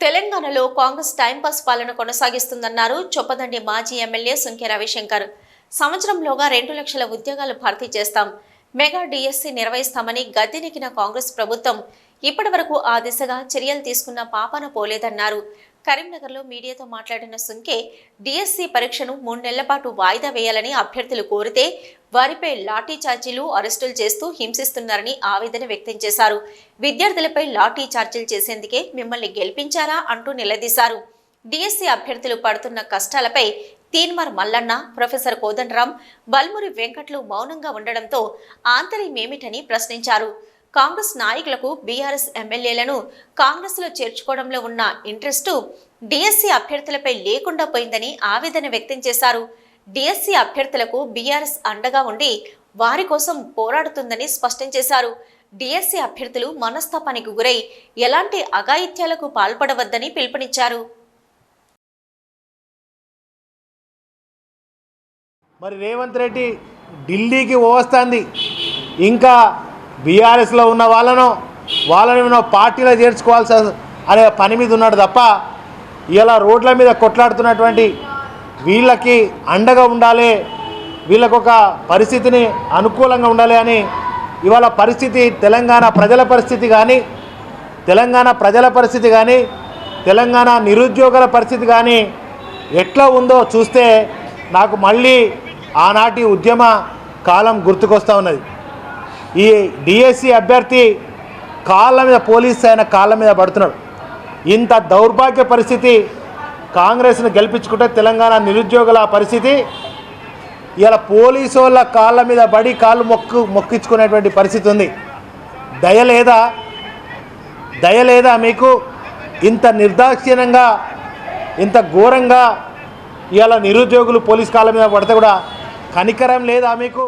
తెలంగాణలో కాంగ్రెస్ టైంపాస్ పాలన కొనసాగిస్తుందన్నారు చొప్పదండి మాజీ ఎమ్మెల్యే సుంకె రవిశంకర్. సంవత్సరంలోగా రెండు లక్షల ఉద్యోగాలు భర్తీ చేస్తాం. మెగా డిఎస్సి నిర్వహిస్తామని గద్దెనెక్కిన కాంగ్రెస్ ప్రభుత్వం ఇప్పటి వరకు ఆ దిశగా చర్యలు తీసుకున్న పాపన పోలేదన్నారు. కరీంనగర్లో మీడియాతో మాట్లాడిన సుంకే డిఎస్సి పరీక్షను మూడు నెలల పాటు వాయిదా వేయాలని అభ్యర్థులు కోరితే వారిపై లాఠీ చార్జీలు అరెస్టులు చేస్తూ హింసిస్తున్నారని ఆవేదన వ్యక్తం చేశారు. విద్యార్థులపై లాఠీ చార్జీలు చేసేందుకే మిమ్మల్ని గెలిపించారా అంటూ నిలదీశారు. డిఎస్సి అభ్యర్థులు పడుతున్న కష్టాలపై తీన్మార్ మల్లన్న ప్రొఫెసర్ కోదండరాం బల్మురి వెంకట్లు మౌనంగా ఉండడంతో ఆంతర్యమేమిటని ప్రశ్నించారు. కాంగ్రెస్ నాయకులకు బీఆర్ఎస్ ఎమ్మెల్యేలను కాంగ్రెస్లో చేర్చుకోవడంలో ఉన్న ఇంట్రెస్టు డిఎస్సీ అభ్యర్థులపై లేకుండా పోయిందని ఆవేదన వ్యక్తం చేశారు. డిఎస్సి అభ్యర్థులకు బీఆర్ఎస్ అండగా ఉండి వారి కోసం పోరాడుతుందని స్పష్టం చేశారు. డిఎస్సీ అభ్యర్థులు మనస్తాపానికి గురై ఎలాంటి అఘాయిత్యాలకు పాల్పడవద్దని పిలుపునిచ్చారు. మరి రేవంత్ రెడ్డి ఢిల్లీకి వస్తుంది. ఇంకా బీఆర్ఎస్లో ఉన్న వాళ్ళను వాళ్ళని పార్టీలో చేర్చుకోవాల్సి అనే పని మీద ఉన్నాడు తప్ప ఇలా రోడ్ల మీద కొట్లాడుతున్నటువంటి వీళ్ళకి అండగా ఉండాలి వీళ్ళకు ఒక పరిస్థితిని అనుకూలంగా ఉండాలి అని ఇవాళ పరిస్థితి తెలంగాణ ప్రజల పరిస్థితి కానీ తెలంగాణ ప్రజల పరిస్థితి కానీ తెలంగాణ నిరుద్యోగుల పరిస్థితి కానీ ఎట్లా ఉందో చూస్తే నాకు మళ్ళీ ఆనాటి ఉద్యమ కాలం గుర్తుకొస్తూ ఉన్నది. ఈ డిఎస్సి అభ్యర్థి కాళ్ళ మీద పోలీస్ ఆయన కాళ్ళ మీద పడుతున్నాడు. ఇంత దౌర్భాగ్య పరిస్థితి కాంగ్రెస్ను గెలిపించుకుంటే తెలంగాణ నిరుద్యోగుల పరిస్థితి ఇలా పోలీసు వాళ్ళ కాళ్ళ మీద పడి కాళ్ళు మొక్కు మొక్కించుకునేటువంటి పరిస్థితి ఉంది. దయ లేదా? దయ లేదా మీకు? ఇంత నిర్దాక్షిణ్యంగా ఇంత ఘోరంగా ఇవాళ నిరుద్యోగులు పోలీస్ కాళ్ళ మీద పడితే కూడా కనికరం లేదా మీకు?